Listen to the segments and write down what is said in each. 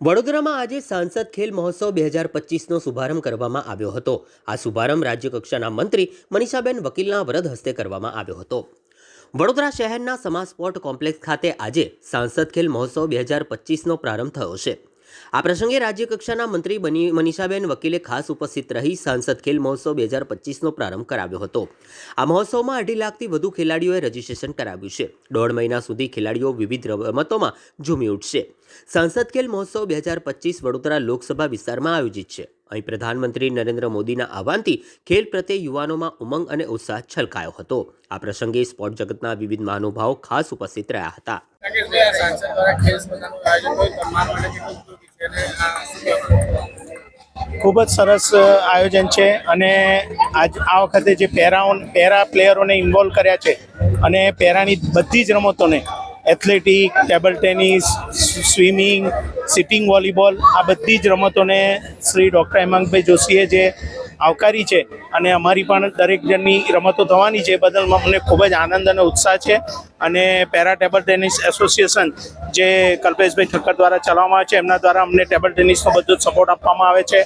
વડોદરામાં આજે સાંસદ ખેલ મહોત્સવ બે હજાર પચીસનો શુભારંભ કરવામાં આવ્યો હતો. આ શુભારંભ રાજ્યકક્ષાના મંત્રી મનીષાબેન વકીલના વરદ હસ્તે કરવામાં આવ્યો હતો. વડોદરા શહેરના સમાજ સ્પોર્ટ કોમ્પ્લેક્સ ખાતે આજે સાંસદ ખેલ મહોત્સવ બે હજાર પચીસનો પ્રારંભ થયો છે. આ પ્રસંગે રાજ્યકક્ષાના મંત્રી બની મનીષાબેન વકીલે ખાસ ઉપસ્થિત રહી સાંસદ ખેલ મહોત્સવ બે હજાર પચીસનો પ્રારંભ કરાવ્યો હતો. આ મહોત્સવમાં અઢી લાખથી વધુ ખેલાડીઓએ રજીસ્ટ્રેશન કરાવ્યું છે. દોઢ મહિના સુધી ખેલાડીઓ વિવિધ રમતોમાં ઝૂમી ઉઠશે. સાંસદ ખેલ મહોત્સવ બે હજાર પચીસ વડોદરા લોકસભા વિસ્તારમાં આયોજિત છે. અહીં પ્રધાનમંત્રી નરેન્દ્ર મોદીના આહવાનથી ખેલ પ્રત્યે યુવાનોમાં ઉમંગ અને ઉત્સાહ છલકાયો હતો આ પ્રસંગે સ્પોર્ટ જગતના વિવિધ મહાનુભાવો ખાસ ઉપસ્થિત રહ્યા હતા? ખૂબ જ સરસ આયોજન છે અને આજ આ વખતે જે પેરાઓ પેરા પ્લેયરોને ઇન્વોલ્વ કર્યા છે અને પેરાની બધી જ રમતોને athletic, table tennis, swimming, sitting, volleyball આ બધી જ રમતોને શ્રી ડૉક્ટર હેમાંગભાઈ જોશીએ જે આવકારી છે અને અમારી પણ દરેક જણની રમતો થવાની છે એ બદલ અમને ખૂબ જ આનંદ અને ઉત્સાહ છે. અને પેરા ટેબલ ટેનિસ એસોસિએશન જે કલ્પેશભાઈ ઠક્કર દ્વારા ચલાવવામાં આવે છે, એમના દ્વારા અમને ટેબલ ટેનિસનો બધો જ સપોર્ટ આપવામાં આવે છે.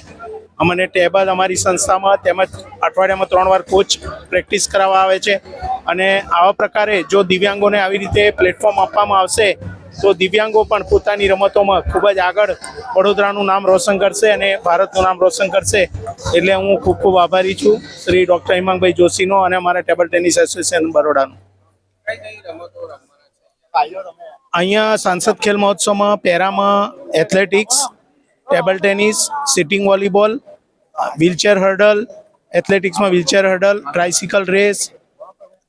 અમને ટેબલ અમારી સંસ્થામાં તેમજ અઠવાડિયામાં ત્રણ વાર કોચ પ્રેક્ટિસ કરાવવા આવે છે. અને આવા પ્રકારે જો દિવ્યાંગોને આવી રીતે પ્લેટફોર્મ આપવામાં આવશે, તો દિવ્યાંગો પણ પોતાની રમતોમાં ખૂબ જ આગળ વડોદરાનું નામ રોશન કરશે અને ભારતનું નામ રોશન કરશે. એટલે હું ખૂબ ખૂબ આભારી છું શ્રી ડૉક્ટર હિમાંગભાઈ જોશીનો અને અમારા ટેબલ ટેનિસ એસોસિએશન બરોડાનો. અહીંયા સાંસદ ખેલ મહોત્સવમાં પેરામાં athletics table tennis sitting volleyball wheelchair hurdle એથ્લેટિક્સમાં wheelchair hurdle tricycle race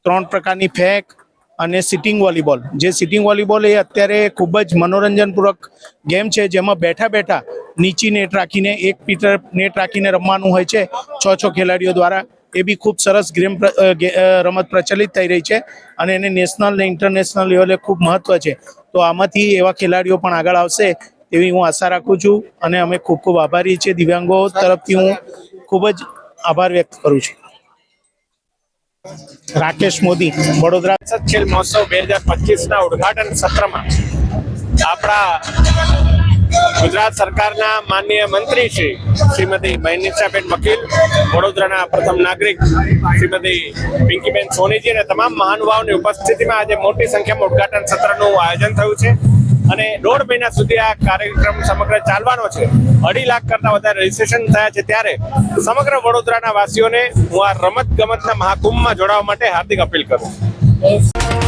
ત્રણ પ્રકારની ફેંક અને સિટિંગ વોલીબોલ જે સિટિંગ વોલીબોલ એ અત્યારે ખૂબ જ મનોરંજનપૂર્વક ગેમ છે, જેમાં બેઠા બેઠા નીચી નેટ રાખીને, એક મીટર નેટ રાખીને રમવાનું હોય છે. છ છ ખેલાડીઓ દ્વારા એ બી ખૂબ સરસ ગેમ રમત પ્રચલિત થઈ રહી છે અને એને નેશનલ ને ઇન્ટરનેશનલ લેવલે ખૂબ મહત્વ છે. તો આમાંથી એવા ખેલાડીઓ પણ આગળ આવશે એવી હું આશા રાખું છું અને અમે ખૂબ ખૂબ આભારી છીએ. દિવ્યાંગો તરફથી હું ખૂબ જ આભાર વ્યક્ત કરું છું. રાકેશ મોદી, વડોદરા. ખેલ મહોત્સવ બે હજાર પચીસના ઉદ્ઘાટન સત્રમાં આપણા ગુજરાત સરકારના માનનીય મંત્રી શ્રી શ્રીમતી મહેનિષાબેન વકીલ, વડોદરાના પ્રથમ નાગરિક શ્રીમતી પિંકીબેન સોનીજી અને તમામ મહાનુભાવોની ઉપસ્થિતિમાં આજે મોટી સંખ્યામાં ઉદઘાટન સત્રનું આયોજન થયું છે. અને દોઢ મહિના સુધી આ કાર્યક્રમ સમગ્ર ચાલવાનો છે. અઢી લાખ કરતા વધારે રજીસ્ટ્રેશન થયા છે ત્યારે સમગ્ર વડોદરાના વાસીઓને હું આ રમત ગમતના મહાકુંભમાં જોડાવા માટે હાર્દિક અપીલ કરું